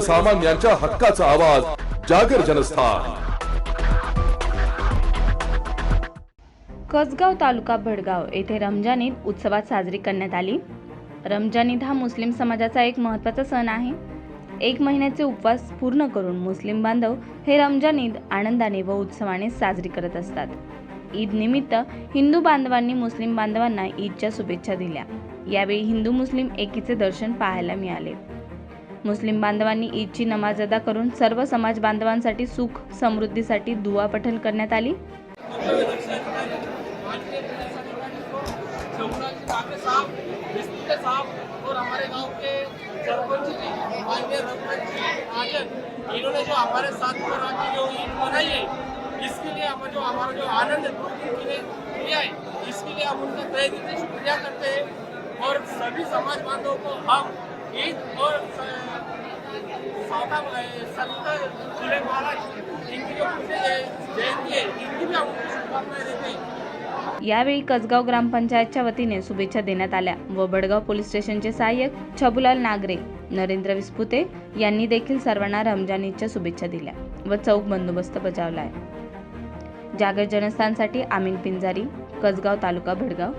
सर्वसामान्यांच्या हक्काचा आवाज जागर जनस्थान. कसगाव तालुका भडगाव येथे रमजान ईद उत्सवात साजरी करण्यात आली. रमजान ईद हा मुस्लिम समाजाचा एक महत्त्वाचा सण आहे. एक महिन्याचे उपवास पूर्ण करून मुस्लिम बांधव हे रमजान ईद आनंदाने व उत्सवाने साजरी करत असतात. ईद निमित्त हिंदू बांधवांनी मुस्लिम बांधवांना ईदच्या शुभेच्छा दिल्या. यावेळी हिंदू मुस्लिम एकीचे दर्शन पाहायला मिळाले. मुस्लिम बांधवांनी ईदची नमाज अदा करून सर्व समाज बांधवांसाठी सुख समृद्धीसाठी दुवा पठण करण्यात आली. इन्होंने जो हमारे साथ में जो ईद मनाई है इसके लिए हम जो हमारा जो आनंद किया है इसके लिए हम उनका तय दिल से शुक्रिया करते हैं और सभी समाज बांधवों को हम ईद और संत महाराज इनकी जो जयंती है इनकी भी शुभकामनाएं देते हैं। यावेळी कसगाव ग्रामपंचायतच्या वतीने शुभेच्छा देण्यात आल्या. व बडगाव पोलीस स्टेशनचे सहाय्यक छबुलाल नागरे नरेंद्र विस्पुते यांनी देखील सर्वांना रमजान ईदच्या शुभेच्छा दिल्या व चौक बंदोबस्त बजावलाय जागर जनस्थानसाठी आमीन पिंजारी कसगाव तालुका भडगाव